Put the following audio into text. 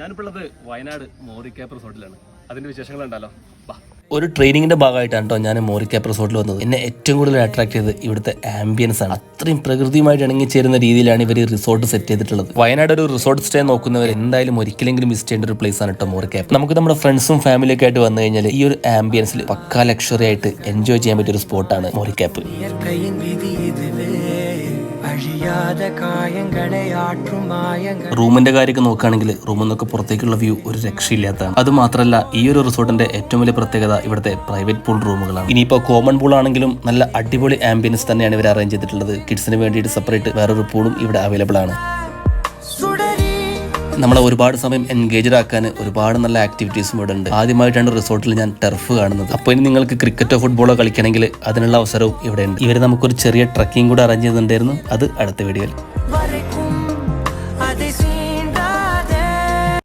ഞാനിപ്പോൾ ഉള്ളത് വയനാട് മോറി ക്യാപ്പ് റിസോർട്ടിലാണ്. അതിന്റെ വിശേഷങ്ങൾ ഉണ്ടല്ലോ വാ. ഒരു ട്രെയിനിങ്ങിന്റെ ഭാഗമായിട്ടാണ് കേട്ടോ ഞാൻ മോറിക്കാപ്പ് റിസോർട്ടിൽ വന്നത്. എന്നെ ഏറ്റവും കൂടുതൽ അട്രാക്ട് ചെയ്ത് ഇവിടുത്തെ ആംബിയൻസ് ആണ്. അത്രയും പ്രകൃതിയുമായിട്ട് ഇണങ്ങിച്ചേരുന്ന രീതിയിലാണ് ഇവർ റിസോർട്ട് സെറ്റ് ചെയ്തിട്ടുള്ളത്. വയനാട് ഒരു റിസോർട്ട് സ്റ്റേ നോക്കുന്നവർ എന്തായാലും ഒരിക്കലെങ്കിലും മിസ് ചെയ്യേണ്ട ഒരു പ്ലേസ് ആണ് കേട്ടോ മോറിക്കാപ്പ് നമുക്ക് നമ്മുടെ ഫ്രണ്ട്സും ഫാമിലിയൊക്കെ ആയിട്ട് വന്നു കഴിഞ്ഞാൽ ഈ ഒരു ആംബിയൻസിൽ പക്കാ ലക്ഷറി ആയിട്ട് എൻജോയ് ചെയ്യാൻ പറ്റിയ ഒരു സ്പോട്ടാണ് മോറിക്കാപ്പ് റൂമിന്റെ കാര്യമൊക്കെ നോക്കുകയാണെങ്കിൽ റൂമിൽ നിന്നൊക്കെ പുറത്തേക്കുള്ള വ്യൂ ഒരു രക്ഷയില്ലാത്തതാണ്. അത് മാത്രമല്ല ഈ ഒരു റിസോർട്ടിന്റെ ഏറ്റവും വലിയ പ്രത്യേകത ഇവിടുത്തെ പ്രൈവറ്റ് പൂൾ റൂമുകളാണ്. ഇനിയിപ്പോ കോമൺ പൂൾ ആണെങ്കിലും നല്ല അടിപൊളി ആംബിയൻസ് തന്നെയാണ് ഇവർ അറേഞ്ച് ചെയ്തിട്ടുള്ളത്. കിഡ്സിന് വേണ്ടിയിട്ട് സെപ്പറേറ്റ് വേറൊരു പൂളും ഇവിടെ അവൈലബിൾ ആണ്. നമ്മളെ ഒരുപാട് സമയം എൻഗേജഡ് ആക്കാൻ ഒരുപാട് നല്ല ആക്ടിവിറ്റീസും ഇവിടെ ഉണ്ട് ആദ്യമായിട്ടാണ് റിസോർട്ടിൽ ഞാൻ ടെർഫ് കാണുന്നത്. അപ്പോൾ ഇനി നിങ്ങൾക്ക് ക്രിക്കറ്റോ ഫുട്ബോളോ കളിക്കണമെങ്കിൽ അതിനുള്ള അവസരവും ഇവിടെ ഉണ്ട് ഇവർ നമുക്കൊരു ചെറിയ ട്രക്കിംഗ് കൂടെ അറേഞ്ച് ചെയ്തിട്ടുണ്ടായിരുന്നു. അത് അടുത്ത വീഡിയോയിൽ